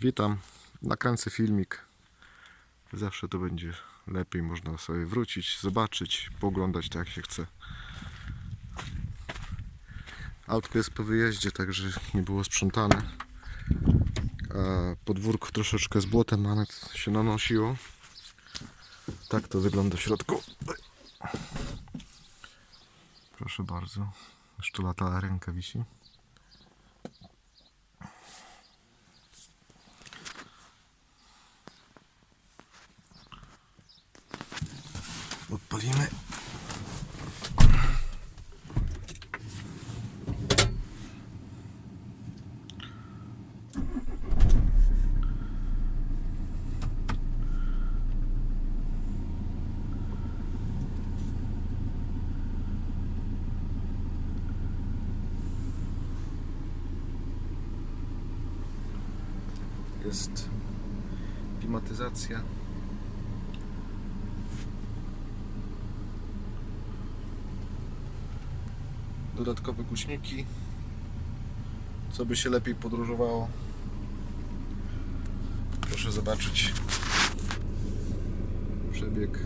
Witam. Nakręcę filmik. Zawsze to będzie lepiej. Można sobie wrócić, zobaczyć, poglądać tak jak się chce. Autko jest po wyjeździe, także nie było sprzątane. Podwórko troszeczkę z błotem nawet się nanosiło. Tak to wygląda w środku. Proszę bardzo. Jeszcze lata ręka wisi. Odpalimy. Jest klimatyzacja. Dodatkowe głośniki, co by się lepiej podróżowało. Proszę zobaczyć przebieg.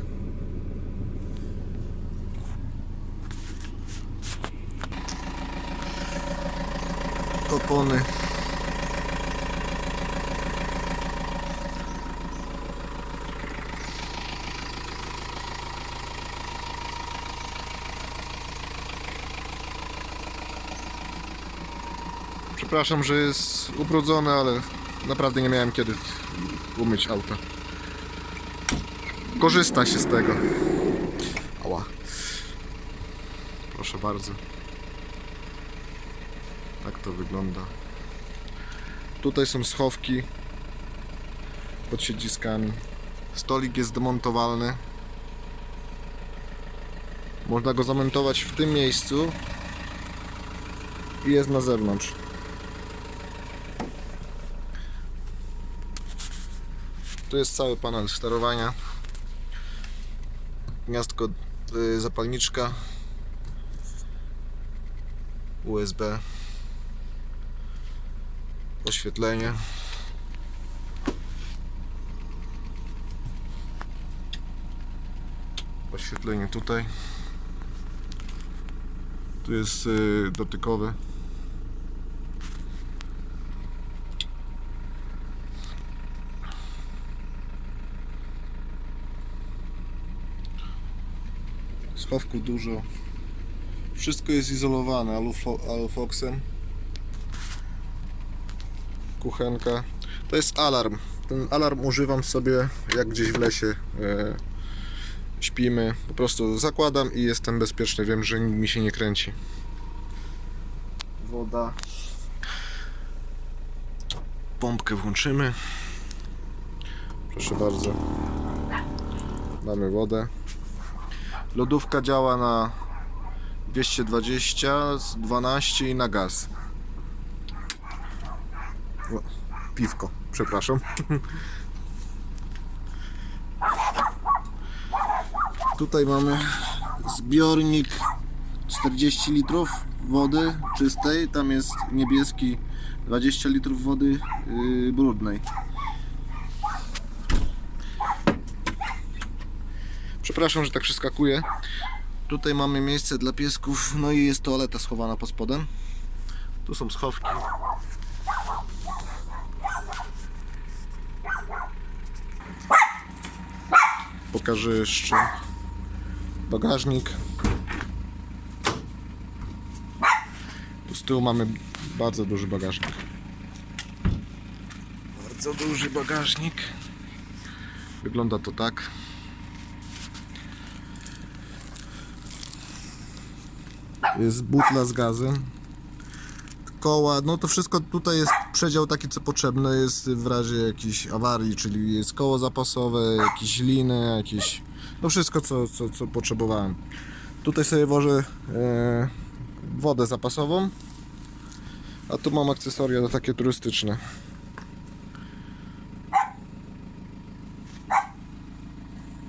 Opony. Przepraszam, że jest ubrudzone, ale naprawdę nie miałem kiedy umyć auta. Korzysta się z tego. Ała. Proszę bardzo. Tak to wygląda. Tutaj są schowki pod siedziskami. Stolik jest demontowalny. Można go zamontować w tym miejscu i jest na zewnątrz. Tu jest cały panel sterowania. Gniazdko y, zapalniczka. USB. Oświetlenie. Oświetlenie tutaj. Tu jest y, dotykowy. Schowków dużo. Wszystko jest izolowane alufo- alufoksem. Kuchenka. To jest alarm. Ten alarm używam sobie jak gdzieś w lesie e, śpimy. Po prostu zakładam i jestem bezpieczny. Wiem, że mi się nie kręci. Woda. Pompkę włączymy. Proszę bardzo. Mamy wodę. Lodówka działa na 220, z 12 i na gaz. O, piwko, przepraszam. Tutaj mamy zbiornik 40 litrów wody czystej, tam jest niebieski 20 litrów wody yy, brudnej. Przepraszam, że tak przeskakuję. Tutaj mamy miejsce dla piesków, no i jest toaleta schowana pod spodem. Tu są schowki. Pokażę jeszcze bagażnik. Tu z tyłu mamy bardzo duży bagażnik. Bardzo duży bagażnik. Wygląda to tak. Jest butla z gazem. Koła, no to wszystko tutaj jest przedział taki co potrzebne jest w razie jakiejś awarii, czyli jest koło zapasowe, jakieś liny, jakieś, no wszystko co, co, co potrzebowałem. Tutaj sobie wożę e, wodę zapasową, a tu mam akcesoria takie turystyczne.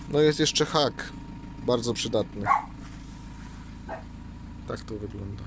No jest jeszcze hak, bardzo przydatny. Tak to wygląda.